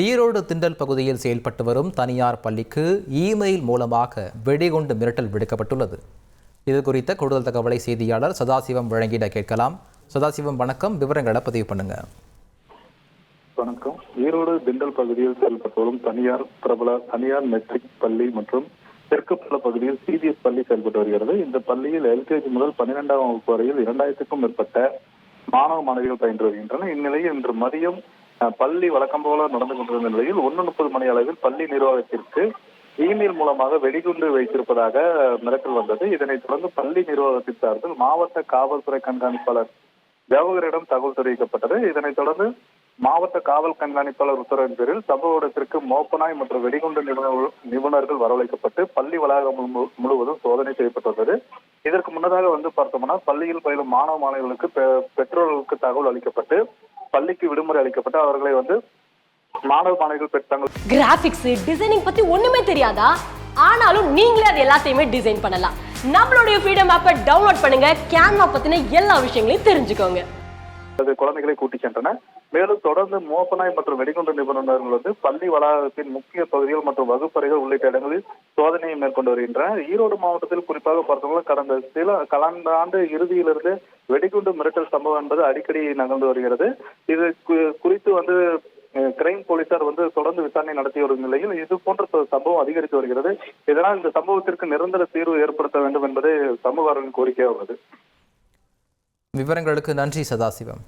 ஈரோடு திண்டல் பகுதியில் செயல்பட்டு வரும் தனியார் பள்ளிக்கு இமெயில் மூலமாக வெடிகுண்டு மிரட்டல் விடுக்கப்பட்டுள்ளது. இது குறித்த கூடுதல் தகவலை செய்தியாளர் சதாசிவம் வழங்கிட கேட்கலாம். சதாசிவம் வணக்கம். விவரங்களை பதிவு பண்ணுங்க. வணக்கம். ஈரோடு திண்டல் பகுதியில் செயல்பட்டு வரும் தனியார் பிரபல தனியார் மெட்ரிக் பள்ளி மற்றும் தெற்கு பல பகுதியில் சிபிஎஸ் பள்ளி செயல்பட்டு வருகிறது. இந்த பள்ளியில் எல்கேஜி முதல் பன்னிரெண்டாம் வகுப்பு வரையில் இரண்டாயிரத்துக்கும் மேற்பட்ட மாணவ மாணவிகள் பயின்று வருகின்றனர். இந்நிலையில் இன்று மதியம் பள்ளி வழக்கம் போல நடந்து கொண்டிருந்த நிலையில் ஒன்று முப்பது மணி அளவில் பள்ளி நிர்வாகத்திற்கு இமெயில் மூலமாக வெடிகுண்டு வைத்திருப்பதாக மிரட்டல் வந்தது. இதனைத் தொடர்ந்து பள்ளி நிர்வாகத்தின் சார்பில் மாவட்ட காவல்துறை கண்காணிப்பாளர் ஜவஹரிடம் தகவல் தெரிவிக்கப்பட்டது. இதனைத் தொடர்ந்து மாவட்ட காவல் கண்காணிப்பாளர் உத்தரவின் பேரில் சம்பவ இடத்திற்கு மோப்பனாய் மற்றும் வெடிகுண்டு நிபுணர்கள் நிபுணர்கள் வரவழைக்கப்பட்டு பள்ளி வளாகம் மு- முழுவதும் சோதனை செய்யப்பட்டு வந்தது இதற்கு முன்னதாக வந்து பார்த்தோம்னா பள்ளியில் பயிலும் மாணவ மாணவிகளுக்கு பெ- பெற்றோர்களுக்கு தகவல் அளிக்கப்பட்டு பள்ளிக்கு விடுமுறை அளிக்கப்பட்டு அவர்களை வந்து மாணவ மாணவிகள் பெற்று தங்கள் கிராபிக்ஸ் டிசைனிங் பத்தி ஒண்ணுமே தெரியாதா? ஆனாலும் நீங்களே அது எல்லாத்தையுமே டிசைன் பண்ணலாம். நம்மளுடைய ஃப்ரீடம் ஆப்பை டவுன்லோட் பண்ணுங்க கேன்வா பத்தின எல்லா விஷயங்களையும் தெரிஞ்சுக்கோங்க. அது குழந்தைகளை கூட்டி சென்றன. மேலும் தொடர்ந்து மோப்பனாய் மற்றும் வெடிகுண்டு நிபுணர்கள் வந்து பள்ளி வளாகத்தின் முக்கிய பகுதிகள் மற்றும் வகுப்பறைகள் உள்ளிட்ட இடங்களில் சோதனையை மேற்கொண்டு வருகின்றனர். ஈரோடு மாவட்டத்தில் குறிப்பாக பார்த்தோம்னா கடந்த சில கலந்த ஆண்டு இறுதியிலிருந்து வெடிகுண்டு மிரட்டல் சம்பவம் என்பது அடிக்கடி நகர்ந்து வருகிறது. இது குறித்து வந்து கிரைம் போலீசார் வந்து தொடர்ந்து விசாரணை நடத்தி வரும் நிலையில் இது போன்ற சம்பவம் அதிகரித்து வருகிறது. இதனால் இந்த சம்பவத்திற்கு நிரந்தர தீர்வு ஏற்படுத்த வேண்டும் என்பது சமூக ஆர்வலின் கோரிக்கையாக உள்ளது. விவரங்களுக்கு நன்றி சதாசிவம்.